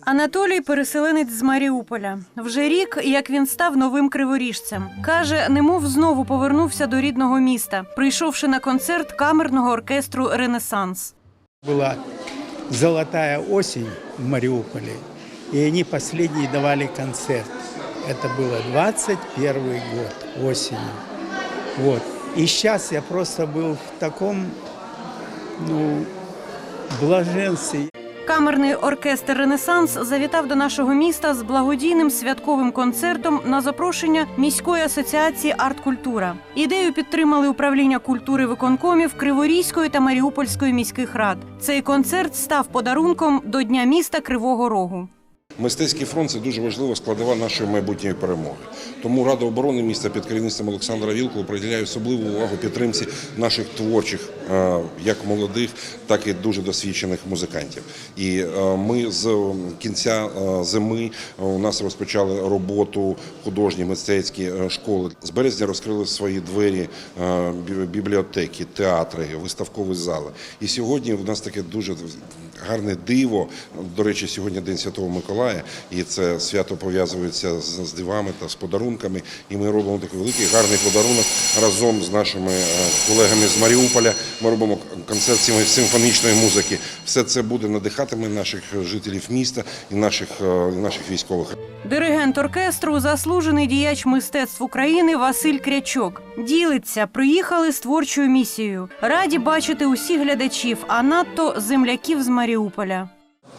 Анатолій переселенець з Маріуполя. Вже рік, як він став новим криворіжцем. Каже, немов знову повернувся до рідного міста, прийшовши на концерт камерного оркестру Ренесанс. Была золотая осень в Мариуполе, и они последний давали концерт. Это было 21 год осенью. Вот. И сейчас я просто был в таком, ну, блаженстве. Камерний оркестр Ренесанс завітав до нашого міста з благодійним святковим концертом на запрошення міської асоціації Арткультура. Ідею підтримали управління культури виконкомів Криворізької та Маріупольської міських рад. Цей концерт став подарунком до Дня міста Кривого Рогу. Мистецький фронт це дуже важлива складова нашої майбутньої перемоги. Тому Рада оборони міста під керівництвом Олександра Вілкова приділяє особливу увагу підтримці наших творчих, е, як молодих, так і дуже досвідчених музикантів. І е, ми з кінця е, зими е, у нас розпочали роботу художні мистецькі школи. З березня розкрили свої двері бібліотеки, театри, виставкові зали. І сьогодні у нас таке дуже гарне диво. До речі, сьогодні День Святого Миколая, і це свято пов'язується з, дивами та з подарунками. І ми робимо такий великий гарний подарунок разом з нашими е, колегами з Маріуполя. Ми робимо концерт симфонічної музики. Все це буде надихатиме наших жителів міста і наших, е, і наших військових. Диригент оркестру, заслужений діяч мистецтв України Василь Крячок. Ділиться, приїхали з творчою місією. Раді бачити усіх глядачів, а надто земляків з Маріуполя.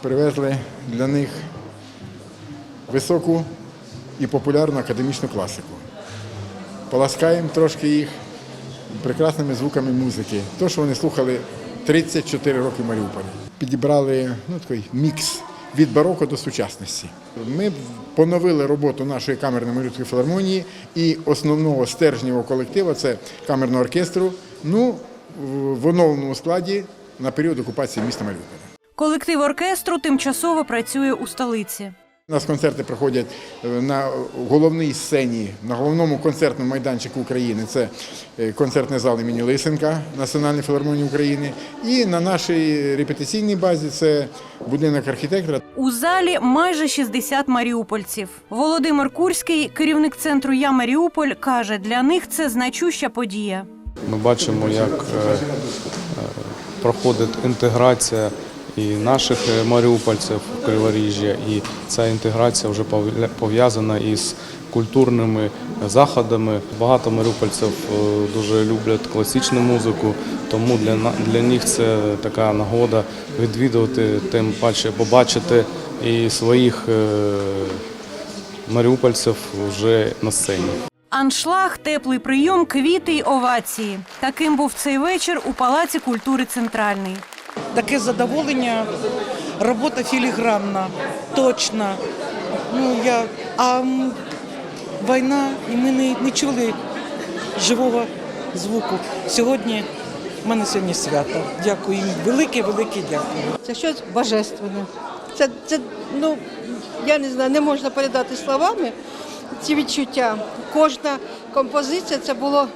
Привезли для них високу і популярну академічну класику. Поласкаємо трошки їх прекрасними звуками музики. То, що вони слухали 34 роки в Маріуполі. Підібрали ну, такий мікс від бароко до сучасності. Ми поновили роботу нашої камерної Маріупольської філармонії і основного стержневого колективу це камерного оркестру. Ну, в оновленому складі на період окупації міста Маріуполя. Колектив оркестру тимчасово працює у столиці. У нас концерти проходять е, на головній сцені, на головному концертному майданчику України. Це е, концертний зал імені Лисенка Національної філармонії України. І на нашій репетиційній базі це будинок архітектора. У залі майже 60 маріупольців. Володимир Курський, керівник центру Я Маріуполь, каже, для них це значуща подія. Ми бачимо, як е, проходить інтеграція і наших е, маріупольців Криворіжжя, і ця інтеграція вже пов'я- пов'язана із культурними заходами. Багато маріупольців е, дуже люблять класичну музику, тому для, для них це така нагода відвідувати, тим паче побачити і своїх е, маріупольців вже на сцені. Аншлаг, теплий прийом, квіти й овації. Таким був цей вечір у Палаці культури Центральний. Таке задоволення, робота філігранна, точна. Ну, я, а війна, і ми не, не чули живого звуку. Сьогодні в мене сьогодні свято. Дякую їм. Велике, велике дякую. Це щось божественне. Це, це ну, я не знаю, не можна передати словами ці відчуття. Кожна композиція це було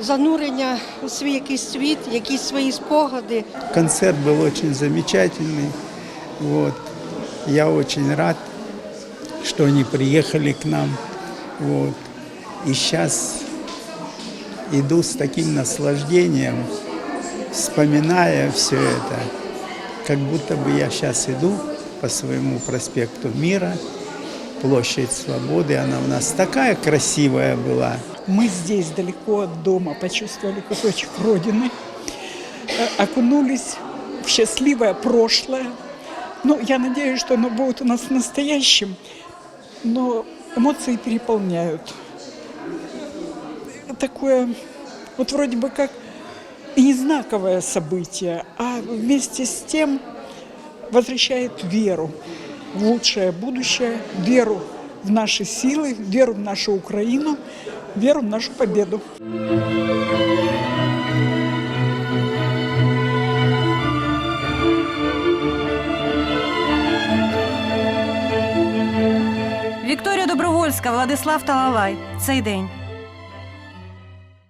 занурення у свій якийсь світ, якісь свої спогади. Концерт был очень замечательный. Вот. Я очень рад, что они приехали к нам. Вот. И сейчас иду с таким наслаждением, вспоминая все это, как будто бы я сейчас иду по своему проспекту Мира, площадь Свободы. Она у нас такая красивая была. Мы здесь, далеко от дома, почувствовали кусочек Родины, э, окунулись в счастливое прошлое. Ну, я надеюсь, что оно будет у нас настоящим, но эмоции переполняют. Такое, вот вроде бы как и не знаковое событие, а вместе с тем возвращает веру в лучшее будущее, веру в наши силы, веру в нашу Украину, веру в нашу победу. Вікторія Добровольська, Владислав Талалай. Цей день.